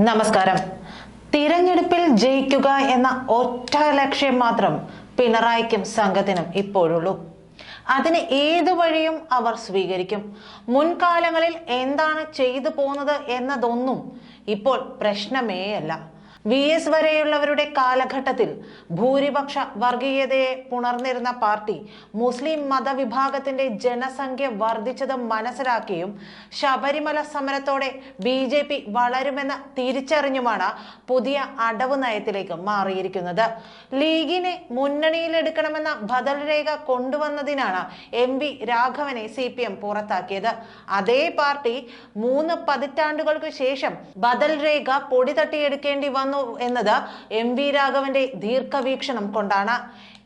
നമസ്കാരം. തിരഞ്ഞെടുപ്പിൽ ജയിക്കുക എന്ന ഒറ്റ ലക്ഷ്യം മാത്രം പിണറായിക്കും സംഘത്തിനും ഇപ്പോഴുള്ളൂ. അതിന് ഏതു വഴിയും അവർ സ്വീകരിക്കും. മുൻകാലങ്ങളിൽ എന്താണ് ചെയ്തു പോകുന്നത് എന്നതൊന്നും ഇപ്പോൾ പ്രശ്നമേയല്ല. വി എസ് വരെയുള്ളവരുടെ കാലഘട്ടത്തിൽ ഭൂരിപക്ഷ വർഗീയതയെ പുണർന്നിരുന്ന പാർട്ടി മുസ്ലിം മതവിഭാഗത്തിന്റെ ജനസംഖ്യ വർദ്ധിച്ചത് മനസ്സിലാക്കിയും ശബരിമല സമരത്തോടെ ബി ജെ പി വളരുമെന്ന് തിരിച്ചറിഞ്ഞുമാണ് പുതിയ അടവ് നയത്തിലേക്ക് മാറിയിരിക്കുന്നത്. ലീഗിനെ മുന്നണിയിലെടുക്കണമെന്ന ബദൽ രേഖ കൊണ്ടുവന്നതിനാണ് എം വി രാഘവനെ സി പി എം പുറത്താക്കിയത്. അതേ പാർട്ടി മൂന്ന് പതിറ്റാണ്ടുകൾക്ക് ശേഷം ബദൽ രേഖ പൊടി തട്ടിയെടുക്കേണ്ടി വന്നു എന്നത് എം വി രാഘവന്റെ ദീർഘവീക്ഷണം കൊണ്ടാണ്.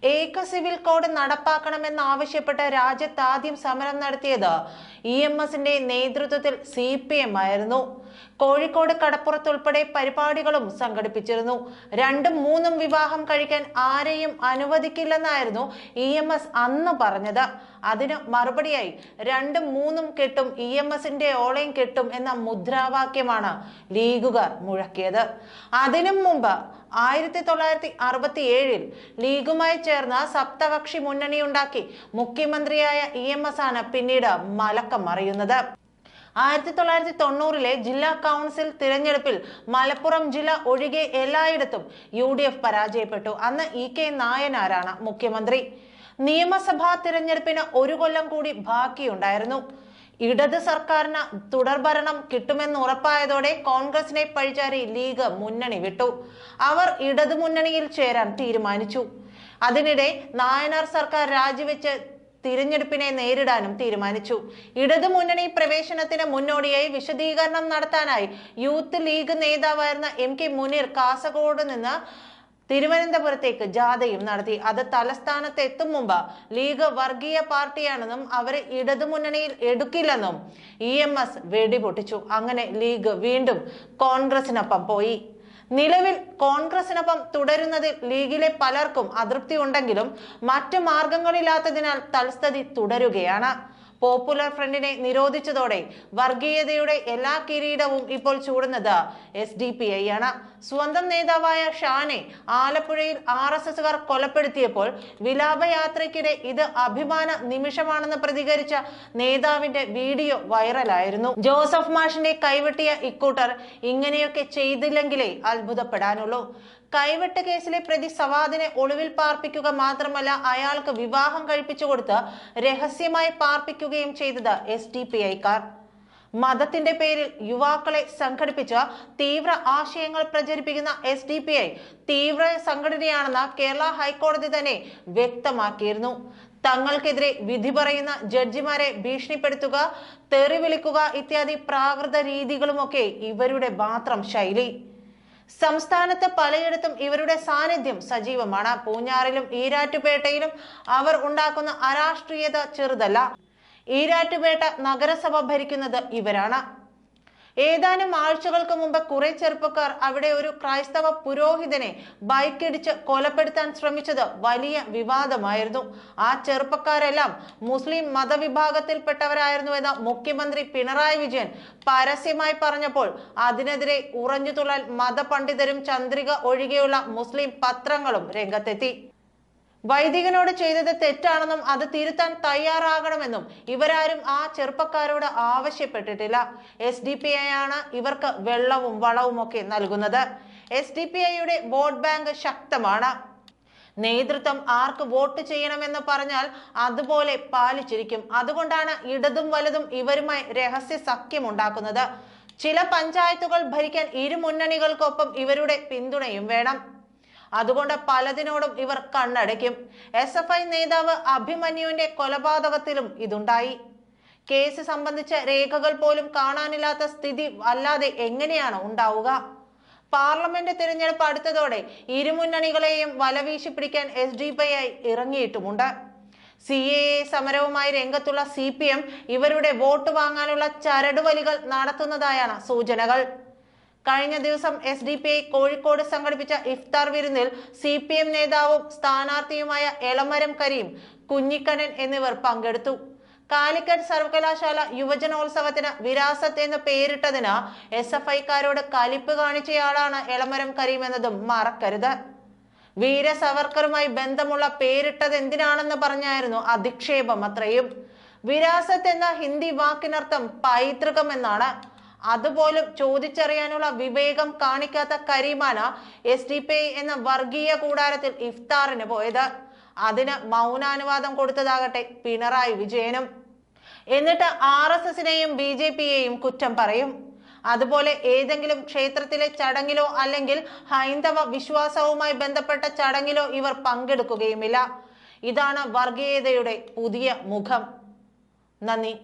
ഏക സിവിൽ കോഡ് നടപ്പാക്കണമെന്നാവശ്യപ്പെട്ട് രാജ്യത്ത് ആദ്യം സമരം നടത്തിയത് ഇ എം എസിന്റെ നേതൃത്വത്തിൽ സി പി എം ആയിരുന്നു. കോഴിക്കോട് കടപ്പുറത്തുൾപ്പെടെ പരിപാടികളും സംഘടിപ്പിച്ചിരുന്നു. രണ്ടും മൂന്നും വിവാഹം കഴിക്കാൻ ആരെയും അനുവദിക്കില്ലെന്നായിരുന്നു ഇ എം എസ് അന്ന് പറഞ്ഞത്. അതിന് മറുപടിയായി രണ്ടും മൂന്നും കെട്ടും ഇ എം എസിന്റെ ഓളയും കെട്ടും എന്ന മുദ്രാവാക്യമാണ് ലീഗുകാർ മുഴക്കിയത്. അതിനും മുമ്പ് ആയിരത്തി തൊള്ളായിരത്തി അറുപത്തി ഏഴിൽ ലീഗുമായി ചേർന്ന് സപ്തകക്ഷി മുന്നണിയുണ്ടാക്കി മുഖ്യമന്ത്രിയായ ഇ എം എസ് ആണ് പിന്നീട് മലക്കം മറിയുന്നത്. ആയിരത്തി തൊള്ളായിരത്തി തൊണ്ണൂറിലെ ജില്ലാ കൗൺസിൽ തിരഞ്ഞെടുപ്പിൽ മലപ്പുറം ജില്ല ഒഴികെ എല്ലായിടത്തും യു ഡി എഫ് പരാജയപ്പെട്ടു. അന്ന് ഇ കെ നായനാരാണ് മുഖ്യമന്ത്രി? നിയമസഭാ തിരഞ്ഞെടുപ്പിന് ഒരു കൊല്ലം കൂടി ബാക്കിയുണ്ടായിരുന്നു. ഇടത് സർക്കാരിന് തുടർഭരണം കിട്ടുമെന്ന് ഉറപ്പായതോടെ കോൺഗ്രസിനെ പഴിചാരി ലീഗ് മുന്നണി വിട്ടു. അവർ ഇടതു മുന്നണിയിൽ ചേരാൻ തീരുമാനിച്ചു. അതിനിടെ നായനാർ സർക്കാർ രാജിവെച്ച് തിരഞ്ഞെടുപ്പിനെ നേരിടാനും തീരുമാനിച്ചു. ഇടതു മുന്നണി പ്രവേശനത്തിന് മുന്നോടിയായി വിശദീകരണം നടത്താനായി യൂത്ത് ലീഗ് നേതാവായിരുന്ന എം കെ മുനീർ കാസർഗോഡ് നിന്ന് തിരുവനന്തപുരത്തേക്ക് ജാഥയും നടത്തി. അത് തലസ്ഥാനത്ത് എത്തും മുമ്പ് ലീഗ് വർഗീയ പാർട്ടിയാണെന്നും അവരെ ഇടതുമുന്നണിയിൽ എടുക്കില്ലെന്നും ഇ എം എസ് വെടിപൊട്ടിച്ചു. അങ്ങനെ ലീഗ് വീണ്ടും കോൺഗ്രസിനൊപ്പം പോയി. നിലവിൽ കോൺഗ്രസിനൊപ്പം തുടരുന്നതിൽ ലീഗിലെ പലർക്കും അതൃപ്തി ഉണ്ടെങ്കിലും മറ്റു മാർഗങ്ങളില്ലാത്തതിനാൽ തൽസ്ഥിതി തുടരുകയാണ്. പോപ്പുലർ ഫ്രണ്ടിനെ നിരോധിച്ചതോടെ വർഗീയതയുടെ എല്ലാ കിരീടവും ഇപ്പോൾ ചൂടുന്നത് എസ് ഡി പി ഐ ആണ് സ്വന്തം നേതാവായ ഷാനെ ആലപ്പുഴയിൽ ആർ എസ് എസുകാർ കൊലപ്പെടുത്തിയപ്പോൾ വിലാപയാത്രയ്ക്കിടെ ഇത് അഭിമാന നിമിഷമാണെന്ന് പ്രതികരിച്ച നേതാവിന്റെ വീഡിയോ വൈറലായിരുന്നു. ജോസഫ് മാഷിന്റെ കൈവെട്ടിയ ഇക്കൂട്ടർ ഇങ്ങനെയൊക്കെ ചെയ്തില്ലെങ്കിലേ അത്ഭുതപ്പെടാനുള്ളൂ. കൈവെട്ട് കേസിലെ പ്രതി സവാദിനെ ഒളിവിൽ പാർപ്പിക്കുക മാത്രമല്ല അയാൾക്ക് വിവാഹം കഴിപ്പിച്ചു കൊടുത്ത് രഹസ്യമായി പാർപ്പിക്കുകയും ചെയ്തത് എസ് ഡി പി ഐക്കാർ മതത്തിന്റെ പേരിൽ യുവാക്കളെ സംഘടിപ്പിച്ച് തീവ്ര ആശയങ്ങൾ പ്രചരിപ്പിക്കുന്ന എസ് ഡി പി ഐ തീവ്ര സംഘടനയാണെന്ന് കേരള ഹൈക്കോടതി തന്നെ വ്യക്തമാക്കിയിരുന്നു. തങ്ങൾക്കെതിരെ വിധി പറയുന്ന ജഡ്ജിമാരെ ഭീഷണിപ്പെടുത്തുക തെറി വിളിക്കുക ഇത്യാദി പ്രാകൃത രീതികളുമൊക്കെ ഇവരുടെ മാത്രം ശൈലി. സംസ്ഥാനത്ത് പലയിടത്തും ഇവരുടെ സാന്നിധ്യം സജീവമാണ്. പൂഞ്ഞാറിലും ഈരാറ്റുപേട്ടയിലും അവർ ഉണ്ടാക്കുന്ന അരാഷ്ട്രീയത ചെറുതല്ല. ഈരാറ്റുപേട്ട നഗരസഭ ഭരിക്കുന്നത് ഇവരാണ്. ഏതാനും ആഴ്ചകൾക്ക് മുമ്പ് കുറെ ചെറുപ്പക്കാർ അവിടെ ഒരു ക്രൈസ്തവ പുരോഹിതനെ ബൈക്കിടിച്ച് കൊലപ്പെടുത്താൻ ശ്രമിച്ചത് വലിയ വിവാദമായിരുന്നു. ആ ചെറുപ്പക്കാരെല്ലാം മുസ്ലിം മതവിഭാഗത്തിൽപ്പെട്ടവരായിരുന്നു എന്ന് മുഖ്യമന്ത്രി പിണറായി വിജയൻ പരസ്യമായി പറഞ്ഞപ്പോൾ അതിനെതിരെ ഉറഞ്ഞുതുള്ളൽ മതപണ്ഡിതരും ചന്ദ്രിക ഒഴികെയുള്ള മുസ്ലിം പത്രങ്ങളും രംഗത്തെത്തി. വൈദികനോട് ചെയ്തത് തെറ്റാണെന്നും അത് തിരുത്താൻ തയ്യാറാകണമെന്നും ഇവരാരും ആ ചെറുപ്പക്കാരോട് ആവശ്യപ്പെട്ടിട്ടില്ല. എസ് ഡി പി ഐ ആണ് ഇവർക്ക് വെള്ളവും വളവും ഒക്കെ നൽകുന്നത്. എസ് ഡി പി ഐയുടെ വോട്ട് ബാങ്ക് ശക്തമാണ്. നേതൃത്വം ആർക്ക് വോട്ട് ചെയ്യണമെന്ന് പറഞ്ഞാൽ അതുപോലെ പാലിച്ചിരിക്കും. അതുകൊണ്ടാണ് ഇടതും വലതും ഇവരുമായി രഹസ്യ സഖ്യം ഉണ്ടാക്കുന്നത്. ചില പഞ്ചായത്തുകൾ ഭരിക്കാൻ ഇരു മുന്നണികൾക്കൊപ്പം ഇവരുടെ പിന്തുണയും വേണം. അതുകൊണ്ട് പലതിനോടും ഇവർ കണ്ണടയ്ക്കും. എസ് എഫ് ഐ നേതാവ് അഭിമന്യുവിന്റെ കൊലപാതകത്തിലും ഇതുണ്ടായി. കേസ് സംബന്ധിച്ച രേഖകൾ പോലും കാണാനില്ലാത്ത സ്ഥിതി അല്ലാതെ എങ്ങനെയാണ് ഉണ്ടാവുക? പാർലമെന്റ് തിരഞ്ഞെടുപ്പ് അടുത്തതോടെ ഇരുമുന്നണികളെയും വലവീശി പിടിക്കാൻ എസ് ഡി പി ഐ ഇറങ്ങിയിട്ടുമുണ്ട് സി എ സമരവുമായി രംഗത്തുള്ള സി പി എം ഇവരുടെ വോട്ട് വാങ്ങാനുള്ള ചരടുവലികൾ നടത്തുന്നതായാണ് സൂചനകൾ. കഴിഞ്ഞ ദിവസം S D P I Kozhikode സംഘടിപ്പിച്ച ഇഫ്താർ വിരുന്നിൽ സി പി എം നേതാവും സ്ഥാനാർത്ഥിയുമായ എളമരം കരീം കുഞ്ഞിക്കണ്ണൻ എന്നിവർ പങ്കെടുത്തു. കാലിക്കറ്റ് സർവകലാശാല യുവജനോത്സവത്തിന് വിരാസത്ത് എന്ന് പേരിട്ടതിന് എസ് എഫ് ഐക്കാരോട് കലിപ്പ് കാണിച്ചയാളാണ് എളമരം കരീം എന്നതും മറക്കരുത്. വീര സവർക്കറുമായി ബന്ധമുള്ള പേരിട്ടത് എന്തിനാണെന്ന് പറഞ്ഞായിരുന്നു അധിക്ഷേപം അത്രയും വിരാസത്ത് എന്ന ഹിന്ദി വാക്കിനർത്ഥം പൈതൃകം എന്നാണ് അതുപോലും ചോദിച്ചറിയാനുള്ള വിവേകം കാണിക്കാത്ത കരീമാന എസ് ഡി പി എന്ന വർഗീയ കൂടാരത്തിൽ ഇഫ്താറിന് പോയത്. അതിന് മൗനാനുവാദം കൊടുത്തതാകട്ടെ പിണറായി വിജയനും. എന്നിട്ട് ആർ എസ് എസിനെയും ബി ജെ പിയെയും കുറ്റം പറയും. അതുപോലെ ഏതെങ്കിലും ക്ഷേത്രത്തിലെ ചടങ്ങിലോ അല്ലെങ്കിൽ ഹൈന്ദവ വിശ്വാസവുമായി ബന്ധപ്പെട്ട ചടങ്ങിലോ ഇവർ പങ്കെടുക്കുകയുമില്ല. ഇതാണ് വർഗീയതയുടെ പുതിയ മുഖം. നന്ദി.